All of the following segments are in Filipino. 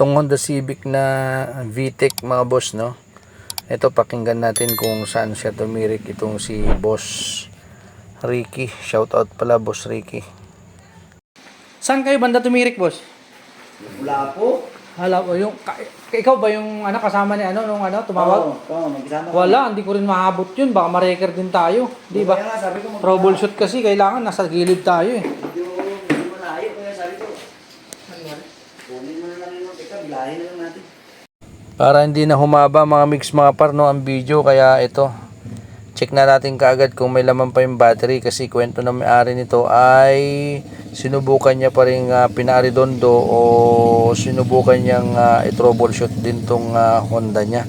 Itong Honda Civic na VTEC mga boss, no? Ito, pakinggan natin kung saan siya tumirik itong si Boss Ricky. Shout out pala, Boss Ricky. Saan kayo banda tumirik, boss? Wala po. Hala, yung, ka- ikaw ba yung ano, kasama ni ano, nung ano, tumawag? Oo, oo, magkasama. Wala, hindi ko rin mahabot yun. Baka ma-record din tayo. Di ba? Troubleshoot kasi, kailangan nasa gilid tayo eh. Medyo, medyo malayo. Kaya sabi ko, kunin mo na lang bilahin na natin. Para hindi na humaba mga mix mga parno ang video. Kaya ito check na natin kaagad kung may laman pa yung battery. Kasi kwento ng may-ari nito ay sinubukan niya pa rin uh, pinaridondo o sinubukan niyang uh, i-troubleshoot din tong ah, Honda niya.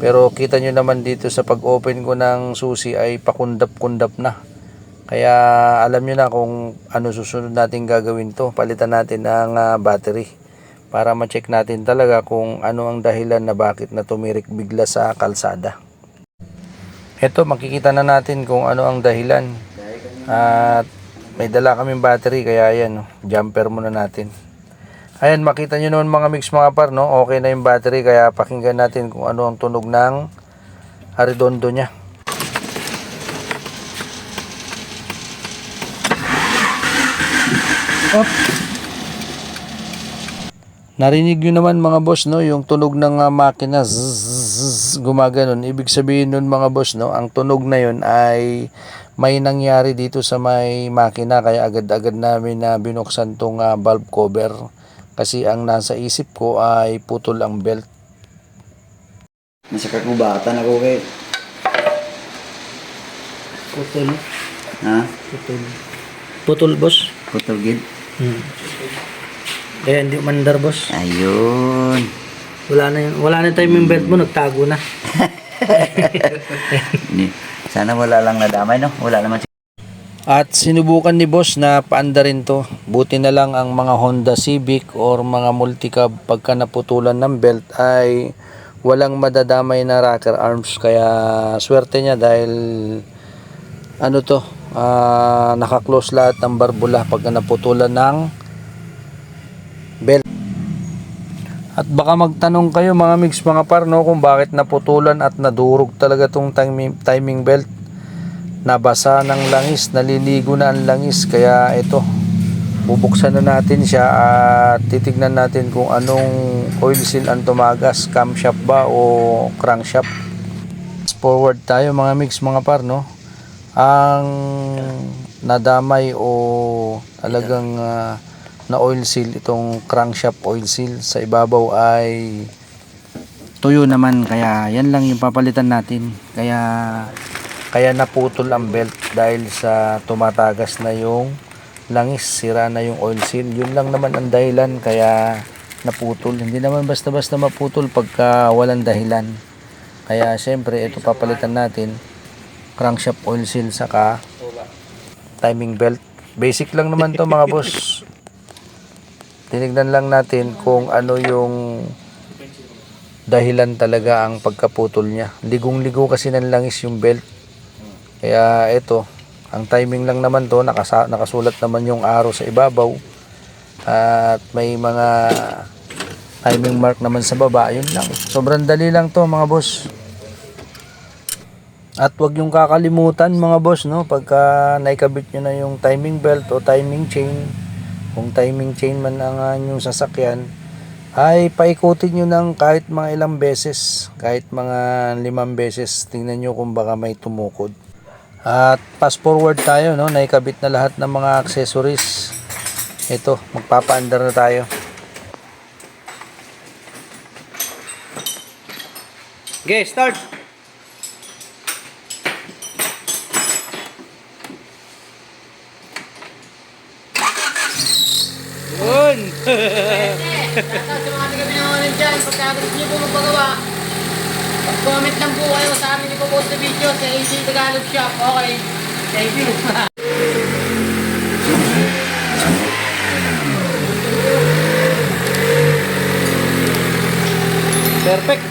Pero kita nyo naman dito sa pag-open ko ng susi ay pakundap-kundap na. Kaya alam nyo na kung ano susunod natin gagawin to. Palitan natin ang ah, battery para ma-check natin talaga kung ano ang dahilan na bakit na tumirik bigla sa kalsada. Ito, makikita na natin kung ano ang dahilan. At may dala kaming battery kaya ayan, no, jumper muna natin. Ayan, makita nyo noon mga mix mga par, no? okay na yung battery kaya pakinggan natin kung ano ang tunog ng aridondo niya. Narinig nyo naman mga boss no, yung tunog ng ah, makina zzz, gumaganon. Ibig sabihin nun mga boss no, ang tunog na yun ay may nangyari dito sa may makina kaya agad-agad namin na binuksan tong ah, valve cover kasi ang nasa isip ko ay putol ang belt. Nasa kakubatan ako kay. Putol. Ha? Putol. Putol, boss. Putol gid. Hmm. Kaya hindi mandar, boss. Ayun. Wala na yun. Wala na timing belt mo, nagtago na. Sana wala lang nadamay, no? Wala naman si... At sinubukan ni boss na paanda rin to. Buti na lang ang mga Honda Civic or mga multicab pagka naputulan ng belt ay walang madadamay na rocker arms. Kaya swerte niya dahil ano to, ah, nakaklose lahat ng barbula pagka naputulan ng belt. At baka magtanong kayo mga mix mga parno kung bakit naputulan at nadurog talaga tong timing, timing belt. Nabasa ng langis, naliligo na ang langis kaya ito bubuksan na natin siya at titignan natin kung anong oil seal ang tumagas, camshaft ba o crankshaft forward tayo mga mix mga par no. Ang nadamay o talagang ah, na oil seal itong crankshaft oil seal sa ibabaw ay tuyo naman kaya yan lang yung papalitan natin kaya kaya naputol ang belt dahil sa tumatagas na yung langis, sira na yung oil seal. Yun lang naman ang dahilan kaya naputol. Hindi naman basta-basta maputol pagka walang dahilan. Kaya syempre ito papalitan natin crankshaft oil seal saka timing belt. Basic lang naman to mga boss. Tinignan lang natin kung ano yung dahilan talaga ang pagkaputol niya. Ligong-ligo kasi ng langis yung belt. Kaya ito, ang timing lang naman to, nakasa, nakasulat naman yung araw sa ibabaw. At may mga timing mark naman sa baba, yun lang. Sobrang dali lang to mga boss. At wag yung kakalimutan mga boss, no? Pagka naikabit nyo na yung timing belt o timing chain, kung timing chain man ang ah, inyong sasakyan, ay paikutin nyo ng kahit mga ilang beses, kahit mga limang beses, tingnan nyo kung baka may tumukod. At fast forward tayo, no? Naikabit na lahat ng mga accessories. Ito, magpapaandar na tayo. Okay, start! Yun! Sa mga taga pinawalan dyan, pagka gusto nyo po magpagawa, comment lang po kayo sa amin ipopost na video sa AC Tagalog Shop. Okay. Thank you. Perfect!